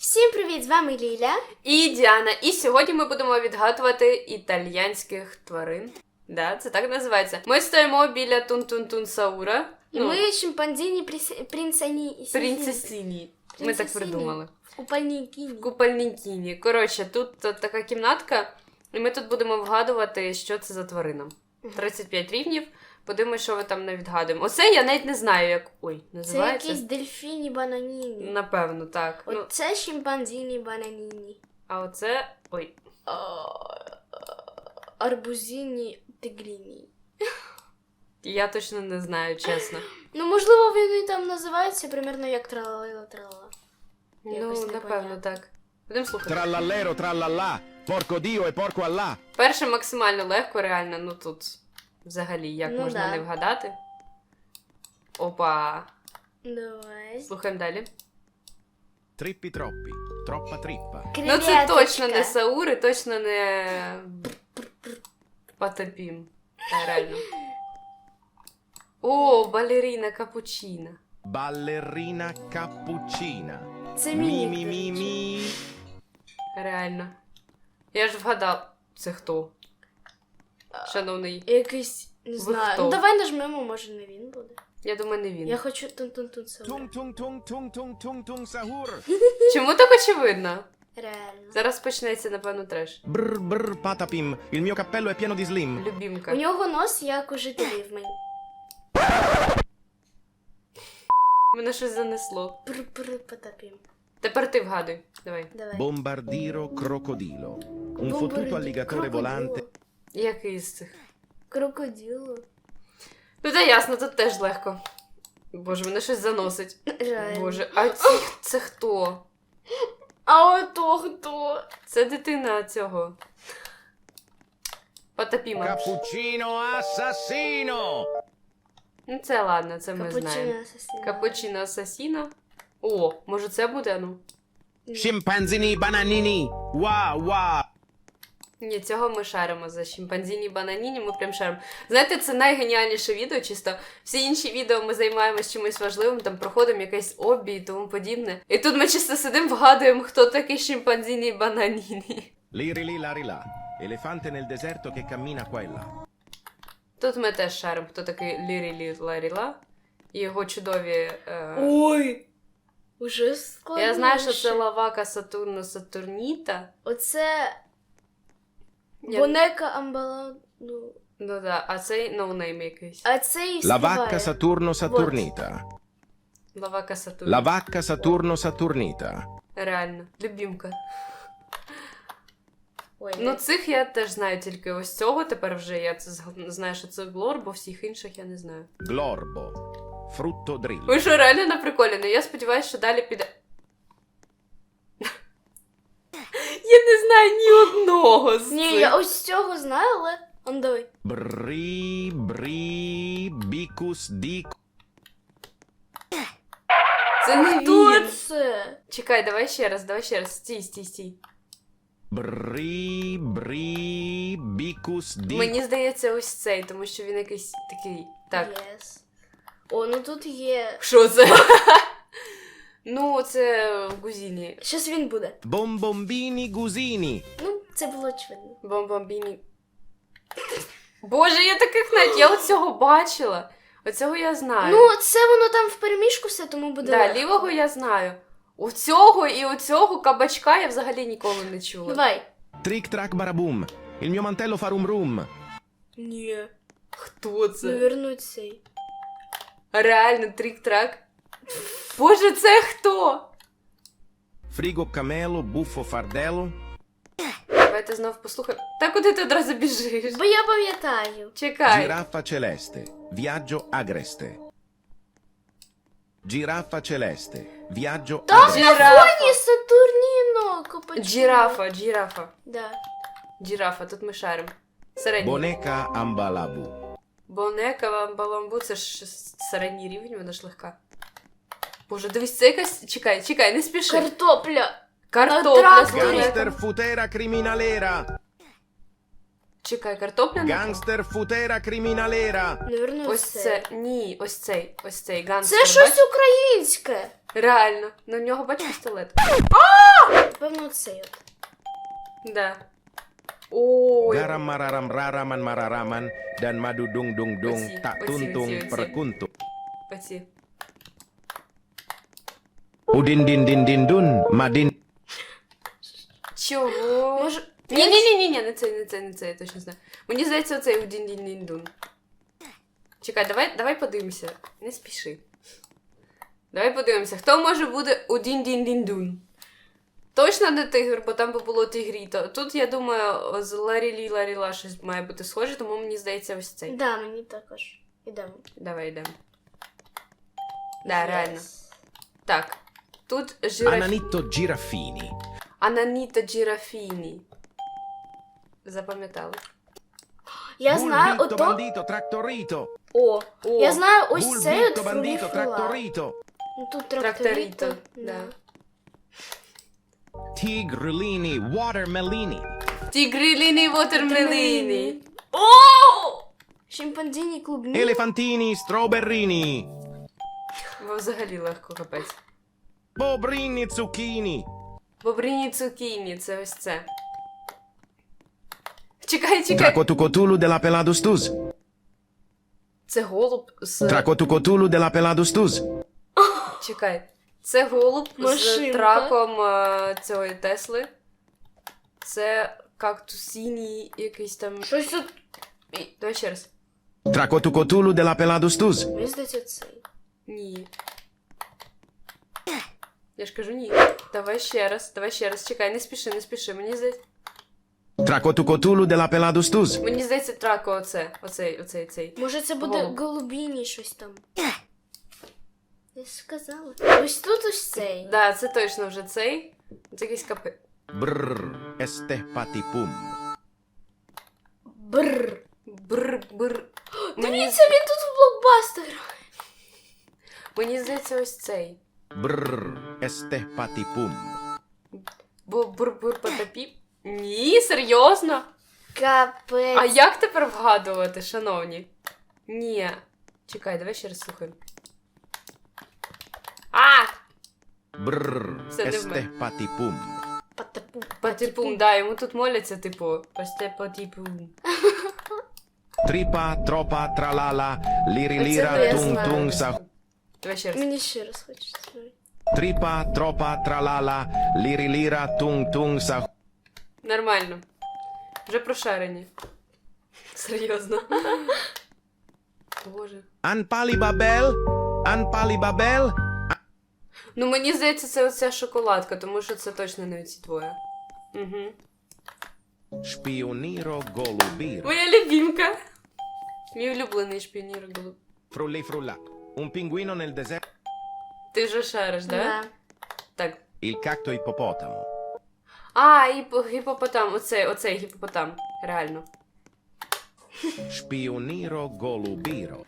Всім привіт! З вами Ліля. І Діана. І сьогодні ми будемо відгадувати італійських тварин. Да, це так називається. Ми стоїмо біля Тун-Тун-Тун Саура. І ми шимпанзіні принцані принцесині. Ми так придумали. Купальники. Купальникіні. Коротше, тут е, така кімнатка, і ми тут будемо вгадувати, що це за тварина. 35 рівнів. Подивимось, що ви там не відгадуємо. Оце я навіть не знаю, як. Ой, Це якісь дельфіні бананіні. Напевно, так. Ну, Оце шимпанзіні бананіні. а оце. Ой. Арбузіні тигріні. Я точно не знаю, чесно. Ну, можливо, вони там називаються примерно як тралала тралала. Ну, напевно, так. Будемо слухати. Trallallero, trallallà, porco Dio e porco Allah. Перше максимально легко, реально, ну тут взагалі як Ну можна да. не вгадати. Опа. Давай. Слухаємо далі. Trippi troppi, troppa trippa. Ну це точно не Саури, точно не Патапім. Реально. О, балеріна капучина. Ballerina cappuccina. Це mi mi. Реально. Я ж вгадав. Це хто? Шановний. Якийсь, не знаю. хто? Ну давай нажмемо, може не він буде. Я думаю, не він. Я хочу тун-тун-тун tung tung sahur. Чому так очевидно? Реально. Зараз почнеться, напевно, треш. Brr brr patapim, il mio cappello è pieno di slim. Любімка. У нього нос як у жителів мені. Мене щось занесло. Пр-пр потопім. Тепер ти вгадуй. Давай. Давай. Bombardiro crocodilo. Un fottuto alligatore volante. Який з цих? Крокодило. Ну та ясно, тут теж легко. Боже, мене щось заносить. Реально. Боже, а ці, це хто? А ото хто? Це дитина цього. Потапіма. Cappuccino assassino. Ну це ладно, це ми знаємо. Капучино асасіна. Капучино асасіно. О, може це буде, ну? Scimpanzini bananini. Wow wow. Ні, цього ми шаримо за шимпанзіні бананіні, ми прям шаримо. Знаєте, це найгеніальніше відео, чисто всі інші відео ми займаємось чимось важливим, там проходимо якесь обі і тому подібне. І тут ми чисто сидимо, вгадуємо, хто такий шимпанзіні бананіні. Elefante nel deserto che cammina qua e là. Тут ми теж шаримо, хто такий Лірі Ларіла і його чудові. Е... Ой! Уже складніше. Я знаю, що це лавака Сатурну Сатурніта. Оце Бонека Амбала... Ну, Ну да, а цей ноунейм якийсь. а це і La співає. vacca Saturno Saturnita. Лавака Сатурн. La vacca Saturno Saturnita. Реально. Любімка. Ой, Ну, цих я теж знаю тільки ось цього. Тепер вже я це зг- знаю, що це глор, бо всіх інших я не знаю. Glorbo. Frutto drillo. Ви що реально на приколі? Ну я сподіваюся, що далі піде. Я не знаю ні одного з Ні, цих. я ось цього знаю, але... Он давай. Bri, bri, bicus, dic. Це не Хто він. це? Чекай, давай ще раз, давай ще раз. Стій, стій, стій. Bri, bri, bicus, dic. Мені здається, ось цей, тому що він якийсь такий. Так. Yes. О, ну тут є... Що це? Ну, це в Гузіні. Щас він буде. Bombombini gusini. Ну, це було очевидно. Бомбомбіні. Боже, я таких навіть. Я оцього бачила. Оцього я знаю. Ну, це воно там в переміжку все, тому буде. да, легко. лівого я знаю. У цього і у цього кабачка я взагалі ніколи не чула. Давай. Trick track barabum. Il mio mantello fa rum rum. Ні. Хто це? Наверно, цей. Реально, трік-трак. Боже, це хто? Frigo camelo, buffo fardello. Давайте знов послухаємо. Та куди ти одразу біжиш? Бо я пам'ятаю. Чекай. Giraffa celeste. Viaggio agreste. Giraffa celeste. Viaggio Та agreste. Жирафа. Ні, Сатурніно, копачки. Джірафа, джірафа. Да. Джірафа, тут ми шаримо. Середній. Boneca ambalabu. Бонека, баламбу, це ж середній рівень, вона ж легка. Боже, дивись, це якась. Чекай, чекай, не спіши. Картопля. Картопля тракторі. з. Gangster futera criminalera. Чекай, картопля не Gangster futera criminalera. Наверно, Ось це. це. Ні, ось цей. Ось цей Це ганстер. щось українське. Реально. На нього бач пістолет. Певно, цей от. Да. Ой. Garam mararam raraman mararaman dan madu dung dung dung Оці, tak tuntung оці. Оці. Udin din din din dun madin Чого? Може. Ні, ні, ні, ні, ні, не це, не це, не це, я точно знаю. Мені здається, оцей у дін дін дін дун. Чекай, давай, давай подивимося. Не спіши. Давай подивимося, хто може бути у дін дін дун. Точно не тигр, бо там би було тигріто. Тут, я думаю, з Ларілі Ларіла щось має бути схоже, тому мені здається ось цей. Да, мені також. Ідемо. Давай йдемо. Да, реально. Так. Тут жираф... Ananitto giraffini. Ананіто Джірафіні. Запам'ятали. Я знаю Bulbito ото. bandito trattorito. О, О, я знаю ось цей от фруліфула. trattorito. Ну тут Тракторіто, тракторіто. да. Tigrulini watermelini. Тігриліні вотермеліні. О! Шимпанзіні клубні. Elefantini strawberrini. Бо взагалі легко капець. Bobrini zucchini. Бобрині цукіні, це ось це. Чекай, чекай. Tracotucotulu della peladustuz. Це голуб з. Tracotucotulu della peladustuz. Чекай. Це голуб з Машинка. траком е, цієї Тесли. Це кактусіні якийсь там. Щось тут. Давай ще раз. Tracotucotulu della peladustuz. Мені здається цей. Ні. Я ж кажу ні. Давай ще раз, давай ще раз. Чекай, не спіши, не спіши. Мені здається. Tracotucotulu della peladustuz. Мені здається, трако оце. Оцей, оцей, цей. Може це буде Голуб. голубіні щось там. Я ж сказала. Ось тут ось цей. Да, це точно вже цей. Це якийсь капи. Brr. Este patipum. Бррр. Бр, бр. Мені, Дивіться, він тут в блокбастер. мені здається, ось цей. Brr. Este patipum. Бо бур бур потопі. Ні, серйозно? Капець. А як тепер вгадувати, шановні? Ні. Чекай, давай ще раз слухаємо. А! Brr. Це не в мене. Патапу. Патіпум, да, йому тут моляться, типу, посте патіпум. Tripa, tropa, tralala, liri Оце то я tung знаю. Давай ще раз. Мені ще раз хочеться. Tralala, liri lira, tung tung sa. Нормально. Вже прошарені. Серйозно. Боже. Anpali babel, anpali babel. Ну мені здається, це оця шоколадка, тому що це точно не ці двоє. Угу. Spioniro golubiro. Моя любімка. Мій улюблений шпіонір голуб. Frulli frulla. Un pinguino nel deserto. Ти вже шариш, да? Да. Так. Il cacto ippopotamo. А, і гіпопотам, оцей, оцей гіпопотам. Реально. Spioniro golubiro.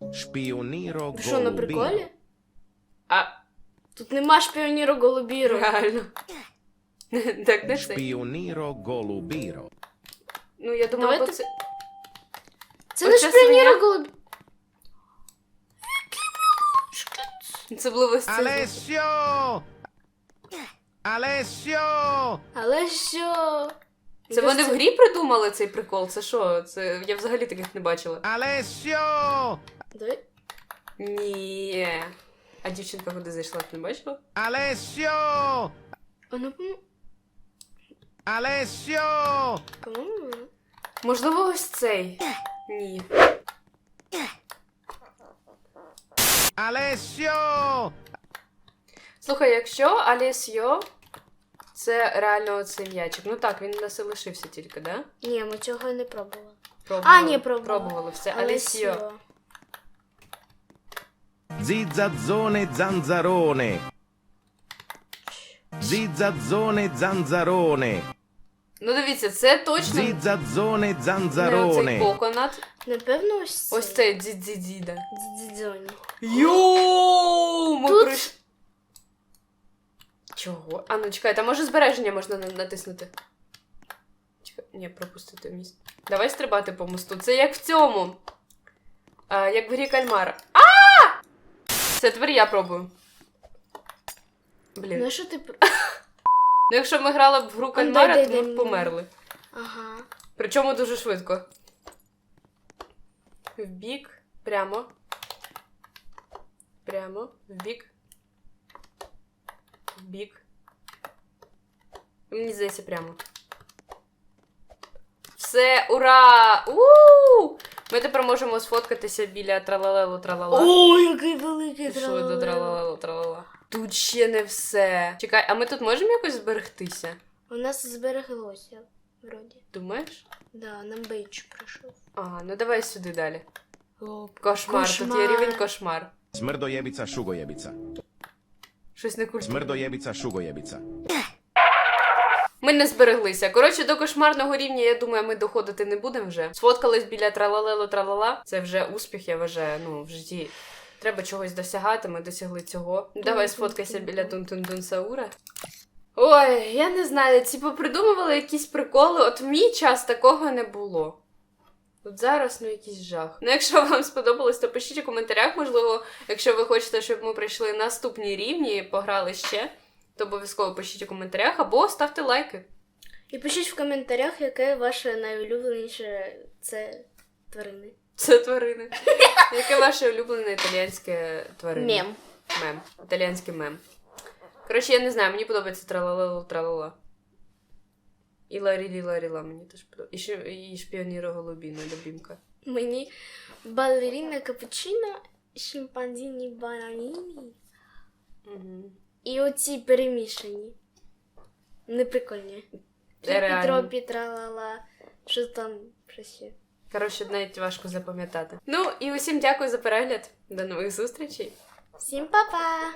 Spioniro Ви що, на golubiro. приколі? А, Тут нема шпіоніру голубіру. реально. Так, не цей. Spioniro golubiro. Ну, я думала, Давайте- бо це. Це не Оця шпіоніру свиня? голубіру. Це було ось це. Alessio! Alessio! Але що? Це вони в грі придумали цей прикол? Це що? Це я взагалі таких не бачила. Alessio! Давай. Ні. А дівчинка куди зайшла, ти не бачила? Alessio! А по- Alessio! по-моєму. Можливо, ось цей. Ні. Alessio! Слухай, якщо Алісьо, це реально цей м'ячик. Ну так, він у нас і лишився тільки, да? Ні, ми цього не пробували. Пробували. А, ні, пробували. Пробували все. Але Алісьо. сьо. Zizzazzone zanzarone. Zizzazzone zanzarone. Ну дивіться, це точно Zizzazzone не оцей коконат. Напевно, ось цей. Ось цей дзідзідзіда. Дзідзьоні. Йоу! Ми Тут- прийш- Чого? А ну чекай, там може збереження можна на- натиснути. Чекай, ні, пропустити міст. Давай стрибати по мосту. Це як в цьому. А, як в грі кальмара. А! Це тепер я пробую. Блін. Ну що ти. пр- Ну, якщо б ми грали б в гру кальмара, то ми б померли. Ага. Причому дуже швидко. Вбік, прямо. Прямо, вбік. Вбік. Мені здається, прямо. Все, ура! у Ми тепер можемо сфоткатися біля тралалелу тралала. О, який великий Що до тралалелу тралала. Тут ще не все. Чекай, а ми тут можемо якось зберегтися? У нас збереглося, вроді. Думаєш? Да, нам бейдж прийшов. Ага, ну давай сюди далі. О, Кошмар, тут є рівень кошмар. Смердоєбіця, шугоєбіця. Щось не культурне. Смердоєбіця, шугоєбіця. Ми не збереглися. Коротше, до кошмарного рівня, я думаю, ми доходити не будемо вже. Сфоткались біля тралалело тралала. Це вже успіх, я вважаю. Ну, в житті треба чогось досягати. Ми досягли цього. Давай сфоткайся біля Тун-Тун-Тун Саура. Ой, я не знаю, ці попридумували якісь приколи. От в мій час такого не було. От зараз, ну, якийсь жах. Ну, якщо вам сподобалось, то пишіть у коментарях. Можливо, якщо ви хочете, щоб ми пройшли наступні рівні і пограли ще, то обов'язково пишіть у коментарях або ставте лайки. І пишіть в коментарях, яке ваше найулюбленіше це тварини. Це тварини. Яке ваше улюблене італійське тварини? Мем. Мем. Італійський мем. Коротше, я не знаю, мені подобається тралалелу тралала. І ларілі ларіла мені теж подобається. І, шпіоніро голубіна, любімка. Мені балеріна капучино, шимпанзіні бананіні Угу. і оці перемішані. Неприкольні. Реально. Пітро, пітралала, що там що ще. Коротше, навіть важко запам'ятати. Ну і усім дякую за перегляд. До нових зустрічей. Всім па-па!